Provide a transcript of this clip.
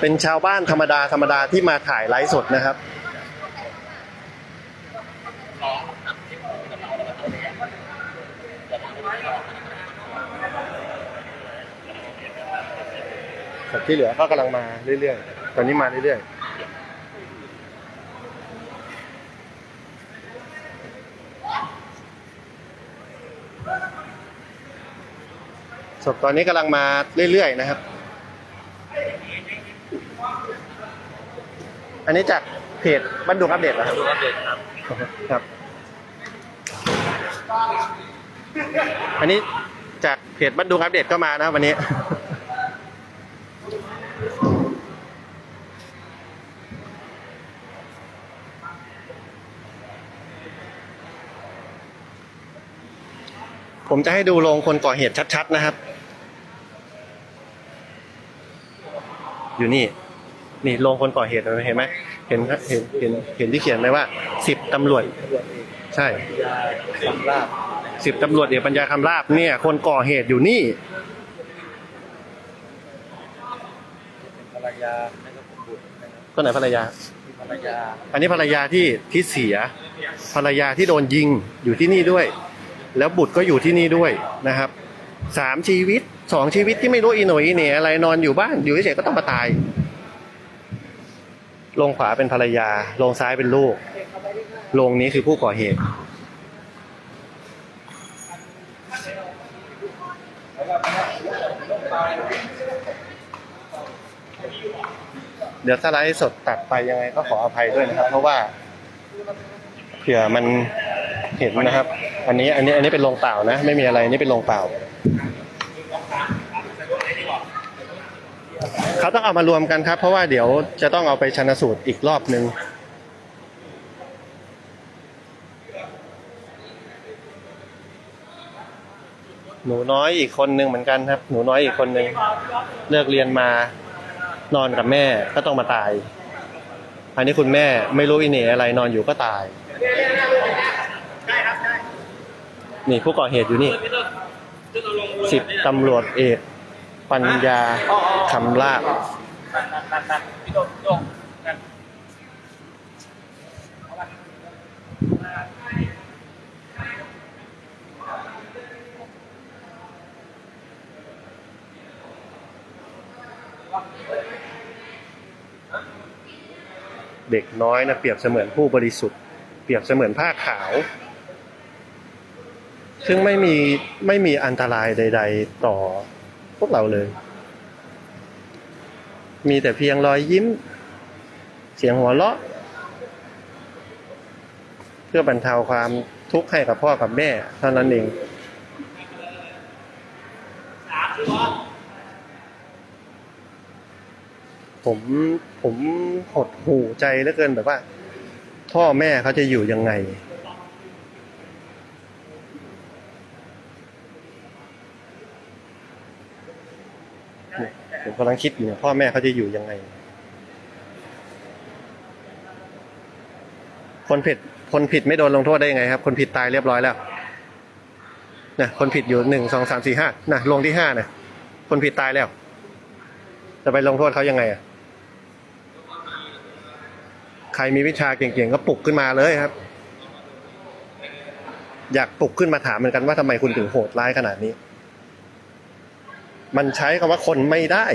เป็นชาวบ้านธรรมดาธรรมดาที่มาถ่ายไลฟ์สดนะครับสัตว์ที่เหลือก็กำลังมาเรื่อยๆ ตอนนี้มาเรื่อยๆศพตอนนี้กำลังมาเรื่อยๆนะครับ อันนี้จากเพจบ้านดุงอัปเดตเหรอครับดูอัปเดตครับ ครับ อันนี้จากเพจบ้านดุงอัปเดตก็มานะครับวันนี้ ผมจะให้ดูโรงคนก่อเหตุชัดๆนะครับ อยู่นี่ นี่โรงคนก่อเหตุเห็นไหมเห็นเห็นเห็นเห็นที่เขียนไหมว่าสิบตำรวจ ใช่สิบตำรวจเอกปัญญาคำราบเนี่ย คนก่อเหตุอยู่นี่ภรรยาก็ไหนภรรยาภรรยา อันนี้ภรรยาที่ที่เสีย ภรรยาที่โดนยิงอยู่ที่นี่ด้วย แล้วบุตรก็อยู่ที่นี่ด้วยนะครับสามชีวิตสองชีวิตที่ไม่รู้อีหนอีเหน่อะไรนอนอยู่บ้านอยู่เฉยๆก็ต้องมาตาย ลงขวาเป็นภรรยา ลงซ้ายเป็นลูก ลงนี้คือผู้ก่อเหตุ เดี๋ยวถ้าไลฟ์สดตัดไปยังไงก็ขออภัยด้วยนะครับ เพราะว่าเผื่อมันเห็นนะครับ อันนี้อันนี้อันนี้เป็นโรงเปล่านะ ไม่มีอะไรนนี่เป็นโรงเปล่า เขาต้องเอามารวมกันครับ เพราะว่าเดี๋ยวจะต้องเอาไปชันสูตรอีกรอบหนึ่งหนูน้อยอีกคนนึงเหมือนกันครับ หนูน้อยอีกคนนึงเลิกเรียนมานอนกับแม่ก็ต้องมาตาย อันนี้คุณแม่ไม่รู้อีเนอะไรนอนอยู่ก็ตายนี่ผู้ก่อเหตุอยู่นี่สิบตำรวจเอกปัญญา คำลาบเด็กน้อยนะเปรียบเสมือนผู้บริสุทธิ์ เปรียบเสมือนผ้าขาว ซึ่งไม่มีไม่มีอันตรายใด ๆ ต่อพวกเราเลย มีแต่เพียงรอยยิ้ม เสียงหัวเราะ เพื่อบรรเทาความทุกข์ให้กับพ่อกับแม่เท่านั้นเองผมผมหดหูใจเหลือเกินแบบว่า พ่อแม่เขาจะอยู่ยังไง เนี่ย ผมกำลังคิดอยู่เนี่ยพ่อแม่เขาจะอยู่ยังไง คนผิด คนผิดไม่โดนลงโทษได้ยังไงครับ คนผิดตายเรียบร้อยแล้วนะคนผิดอยู่หนึ่งสองสามสี่ห้านะลงที่ห้านะคนผิดตายแล้ว จะไปลงโทษเขายังไงอะใครมีวิชาเก่งๆก็ปลุกขึ้นมาเลยครับ อยากปลุกขึ้นมาถามเหมือนกันว่าทำไมคุณถึงโหดร้ายขนาดนี้ มันใช้คำว่าคนไม่ได้